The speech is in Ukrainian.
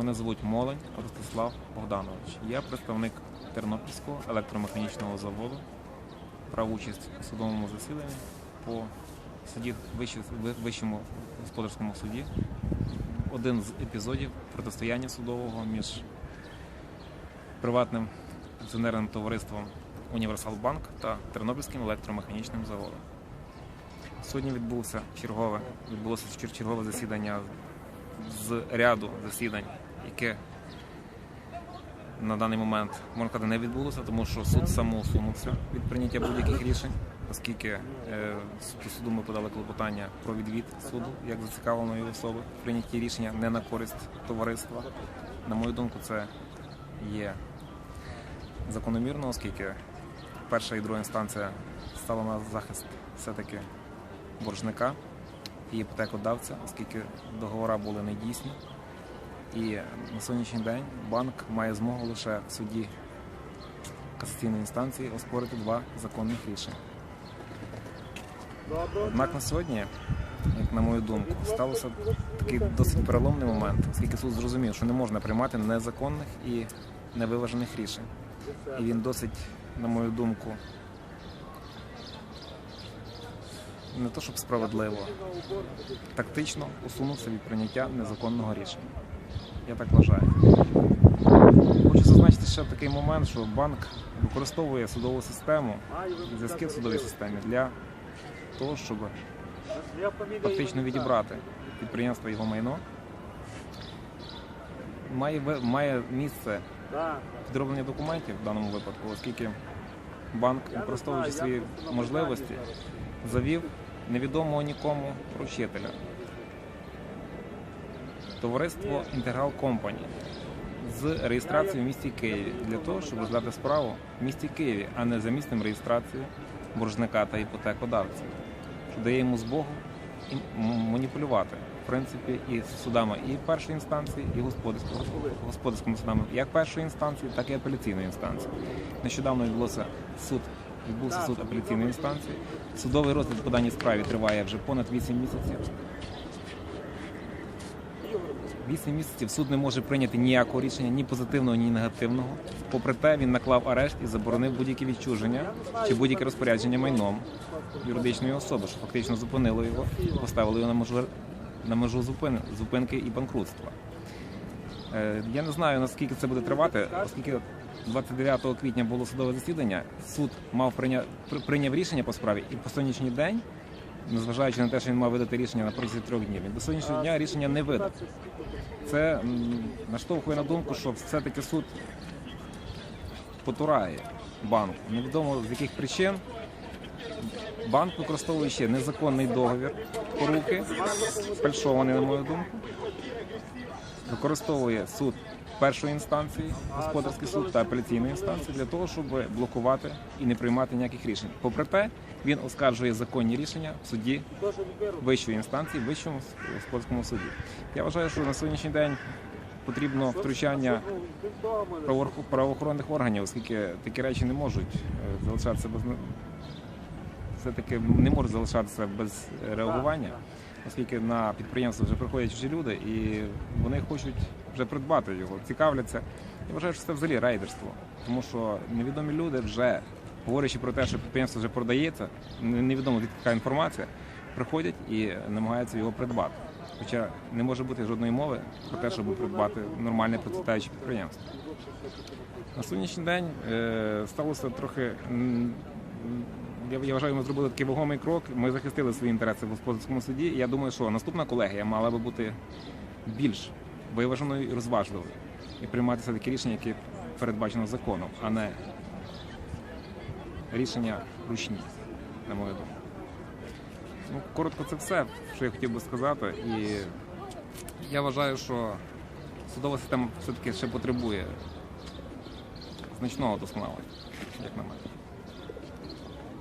Мене звуть Молень Ростислав Богданович. Я представник Тернопільського електромеханічного заводу. Брав участь у судовому засіданні по суді вищому господарському суді. Один з епізодів протистояння судового між приватним акціонерним товариством Універсал Банк та Тернопільським електромеханічним заводом. Сьогодні відбувся чергове, відбулося чергове засідання з ряду засідань, яке на даний момент можна сказати не відбулося, тому що суд самоусунувся від прийняття будь-яких рішень, оскільки е, до суду ми подали клопотання про відвід суду як зацікавленої особи в прийнятті рішення не на користь товариства. На мою думку, це є закономірно, оскільки перша і друга інстанція стала на захист все-таки боржника і іпотекодавця, оскільки договори були недійсні. І на сьогоднішній день банк має змогу лише в суді касаційної інстанції оспорити два законних рішення. Однак на сьогодні, як на мою думку, сталося такий досить переломний момент, оскільки суд зрозумів, що не можна приймати незаконних і невиважених рішень. І він досить, на мою думку, не то щоб справедливо, тактично усунувся від прийняття незаконного рішення. Я так вважаю. Хочу зазначити ще такий момент, що банк використовує судову систему, зв'язки в судовій системі для того, щоб фактично відібрати підприємство його майно. Має, має місце підроблення документів в даному випадку, оскільки банк, використовуючи свої можливості, завів невідомого нікому поручителя. Товариство Інтеграл Компані з реєстрацією в місті Києві для того, щоб розглядати справу в місті Києві, а не за місцем реєстрації боржника та іпотекодавця, що дає йому змогу і маніпулювати в принципі і судами і першої інстанції, і господарського господарськими судами, як першої інстанції, так і апеляційної інстанції. Нещодавно відбулося суд. Відбувся суд апеляційної інстанції. Судовий розгляд по даній справі триває вже понад 8 місяців. 8 місяців суд не може прийняти ніякого рішення, ні позитивного, ні негативного. Попри те, він наклав арешт і заборонив будь-які відчуження чи будь-яке розпорядження майном юридичної особи, що фактично зупинило його, поставило його на межу, на межу зупин, зупинки і банкрутства. Е, Я не знаю наскільки це буде тривати, оскільки 29 квітня було судове засідання. Суд мав прийня... прийняв рішення по справі, і по сьогоднішній день, незважаючи на те, що він мав видати рішення на протязі трьох днів, він до сьогоднішнього дня рішення не видав. Це наштовхує на думку, що все-таки суд потурає банку. Невідомо з яких причин. Банк використовує ще незаконний договір поруки, фальшований, на мою думку використовує суд першої інстанції, господарський суд та апеляційної інстанції для того, щоб блокувати і не приймати ніяких рішень. Попри те, він оскаржує законні рішення в суді вищої інстанції, вищому господарському суді. Я вважаю, що на сьогоднішній день потрібно втручання правоохоронних органів, оскільки такі речі не можуть е, залишатися без все-таки не можуть залишатися без реагування, оскільки на підприємство вже приходять чужі люди і вони хочуть вже придбати його, цікавляться. Я вважаю, що це взагалі рейдерство, тому що невідомі люди вже говорячи про те, що підприємство вже продається, невідомо від яка інформація, приходять і намагаються його придбати. Хоча не може бути жодної мови про те, щоб придбати нормальне процвітаюче підприємство. На сьогоднішній день е, сталося трохи. Я вважаю, ми зробили такий вагомий крок. Ми захистили свої інтереси в господарському суді. Я думаю, що наступна колегія мала би бути більш виваженою і розважливою і приймати все такі рішення, які передбачено законом, а не рішення ручні, на мою думку. Ну, коротко, це все, що я хотів би сказати. І я вважаю, що судова система все-таки ще потребує значного досконалення, як на мене.